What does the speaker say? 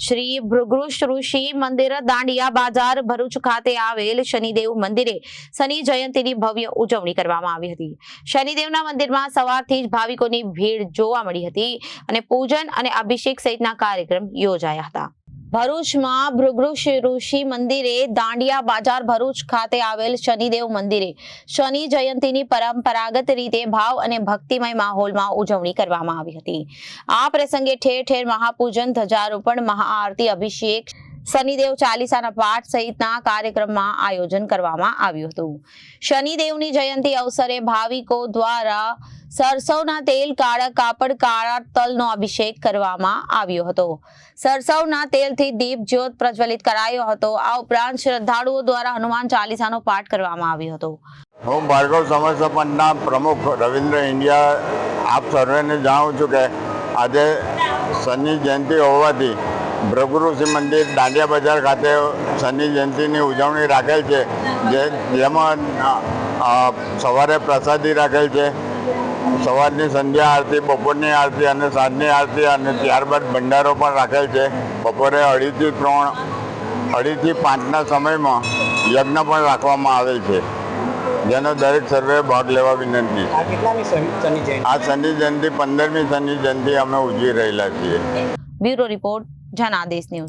શ્રી ભૃગૃષ ઋષિ મંદિર દાંડિયા બાજાર ભરૂચ ખાતે આવેલ શનિદેવ મંદિરે શનિ જયંતીની ભવ્ય ઉજવણી કરવામાં આવી હતી. શનિદેવના મંદિરમાં સવારથી જ ભાવિકોની ભીડ જોવા મળી હતી અને પૂજન અને અભિષેક સહિતના કાર્યક્રમ યોજાયા હતા. ભરૂચમાં ભૃગૃષ ઋષિ મંદિરે દાંડિયા બાજાર ભરૂચ ખાતે આવેલ શનિદેવ મંદિરે શનિ જયંતીની પરંપરાગત રીતે ભાવ અને ભક્તિમય માહોલમાં ઉજવણી કરવામાં આવી હતી. આ પ્રસંગે ઠેર ઠેર મહાપૂજન ધજારોપણ મહાઆરતી, અભિષેક, શનિદેવ ચાલીસાના પાઠ સહિતના કાર્યક્રમમાં આયોજન કરવામાં આવ્યું હતું. શનિદેવની જયંતી અવસરે ભાવિકો દ્વારા સરસવના તેલ, કાળા કાપડ, કાળા તલનો અભિષેક કરવામાં આવ્યો હતો. સરસવના તેલથી દીપ, જ્યોત પ્રજ્વલિત કરાયો હતો. આ ઉપરાંત શ્રદ્ધાળુઓ દ્વારા હનુમાન ચાલીસાનો પાઠ કરવામાં આવ્યો હતો. હું ભાર્ગવ સમાજ પ્રમુખ રવિન્દ્ર ઇન્ડિયા, આપ સર્વેને જાણું છું કે આજે શનિ જયંતિ હોવાથી ભૃગુઋષિ મંદિર દાંડિયા બજાર ખાતે શનિ જયંતિની ઉજવણી રાખેલ છે. જે જેમાં સવારે પ્રસાદી રાખેલ છે. સવારની સંધ્યા આરતી બપોરની આરતી અને સાંજની આરતી અને ત્યારબાદ ભંડારો પણ રાખેલ છે. બપોરે અઢીથી ત્રણ અઢીથી પાંચના સમયમાં યજ્ઞ પણ રાખવામાં આવેલ છે. જેનો દરેક સર્વે ભાગ લેવા વિનંતી. છે આ શનિ શનિ જયંતિ? આ શનિ જયંતિ પંદરમી શનિ જયંતિ અમે ઉજવી રહેલા છીએ. Bureau report Janadesh news.